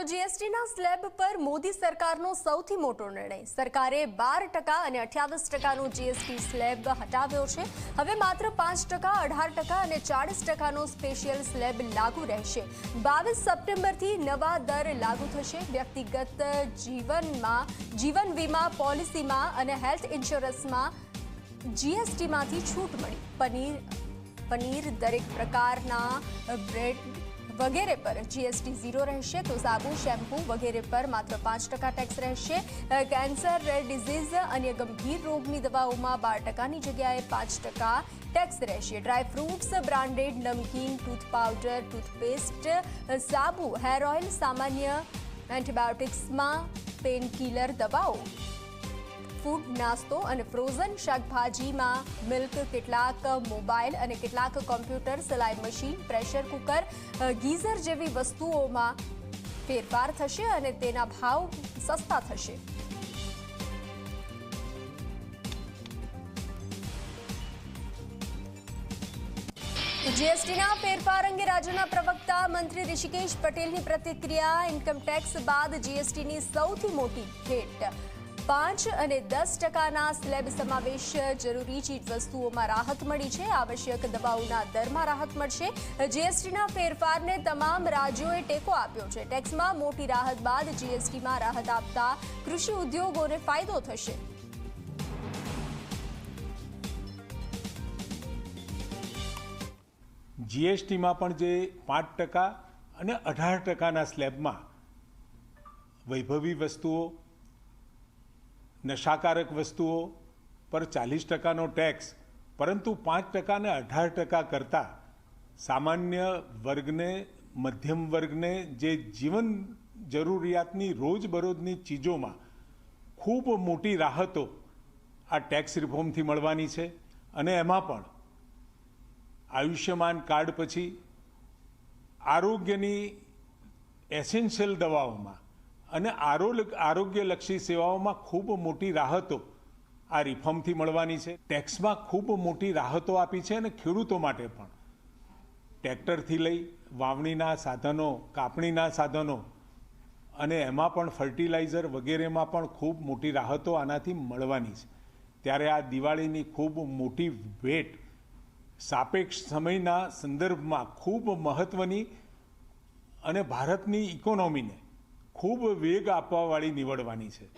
તો જીએસટીના સ્લેબ પર મોદી સરકારનો સૌથી મોટો નિર્ણય. સરકારે બાર ટકા અને અઠ્યાવીસ ટકાનો જીએસટી સ્લેબ હટાવ્યો છે. હવે માત્ર પાંચ ટકા, અઢાર ટકા અને ચાળીસ ટકાનો સ્પેશિયલ સ્લેબ લાગુ રહેશે. બાવીસ સપ્ટેમ્બરથી નવા દર લાગુ થશે. વ્યક્તિગત જીવનમાં, જીવન વીમા પોલિસીમાં અને હેલ્થ ઇન્સ્યોરન્સમાં જીએસટીમાંથી છૂટ મળી. પનીર પનીર દરેક પ્રકારના બ્રેડ વગેરે પર જીએસટી ઝીરો રહેશે તો સાબુ, શેમ્પૂ વગેરે પર માત્ર પાંચ ટકા ટેક્સ રહેશે. કેન્સર રેર ડિઝીઝ અન્ય ગંભીર રોગની દવાઓમાં બાર ટકાની જગ્યાએ પાંચ ટકા ટેક્સ રહેશે. Dry fruits branded namkeen tooth powder toothpaste સાબુ હેર ઓઇલ સામાન્ય એન્ટીબાયોટિક્સમાં પેન કિલર દવાઓ. ફૂડ નાસ્તો અને ફ્રોઝન શાકભાજીમાં મિલ્ક કેટલાક મોબાઈલ અને કેટલાક કોમ્પ્યુટર સિલાઈ મશીન પ્રેશર કુકર ગીઝર જેવી વસ્તુઓમાં ફેરફાર થશે અને તેના ભાવ સસ્તા થશે. જીએસટીના ફેરફાર અંગે રાજ્યના પ્રવક્તા મંત્રી ઋષિકેશ પટેલની પ્રતિક્રિયા. ઇન્કમટેક્સ બાદ જીએસટીની સૌથી મોટી ભેટ. પાંચ અને દસ ટકાના સ્લેબ સમાવેશ જરૂરી ચીજવસ્તુઓમાં રાહત મળી છે. આવશ્યક દવાઓના દરમાં રાહત મળશે. જીએસટીના ફેરફારને તમામ રાજ્યોએ ટેકો આપ્યો છે. ટેક્સમાં મોટી રાહત બાદ જીએસટીમાં રાહત આપતા કૃષિ ઉદ્યોગોને ફાયદો થશે. જીએસટીમાં પણ જે પાંચ ટકા અને અઢાર ટકાના સ્લેબમાં વૈભવી વસ્તુઓ નશાકારક વસ્તુઓ પર ચાલીસ ટકાનો ટેક્સ પરંતુ પાંચ ટકાને અઢાર ટકા કરતાં સામાન્ય વર્ગને, મધ્યમ વર્ગને જે જીવન જરૂરિયાતની રોજબરોજની ચીજોમાં ખૂબ મોટી રાહતો આ ટેક્સ રિફોર્મથી મળવાની છે અને એમાં પણ આયુષ્યમાન કાર્ડ પછી આરોગ્યની એસેન્શિયલ દવાઓમાં અને આરોગ્યલક્ષી સેવાઓમાં ખૂબ મોટી રાહતો આ રિફોર્મથી મળવાની છે. ટેક્સમાં ખૂબ મોટી રાહતો આપી છે અને ખેડૂતો માટે પણ. ટ્રેક્ટરથી લઈ વાવણીના સાધનો, કાપણીના સાધનો અને એમાં પણ ફર્ટિલાઇઝર વગેરેમાં પણ ખૂબ મોટી રાહતો આનાથી મળવાની છે. ત્યારે આ દિવાળીની ખૂબ મોટી ભેટ સાપેક્ષ સમયના સંદર્ભમાં ખૂબ મહત્ત્વની અને ભારતની ઇકોનોમીને ખૂબ વેગ આપવાવાળી નીવડવાની છે.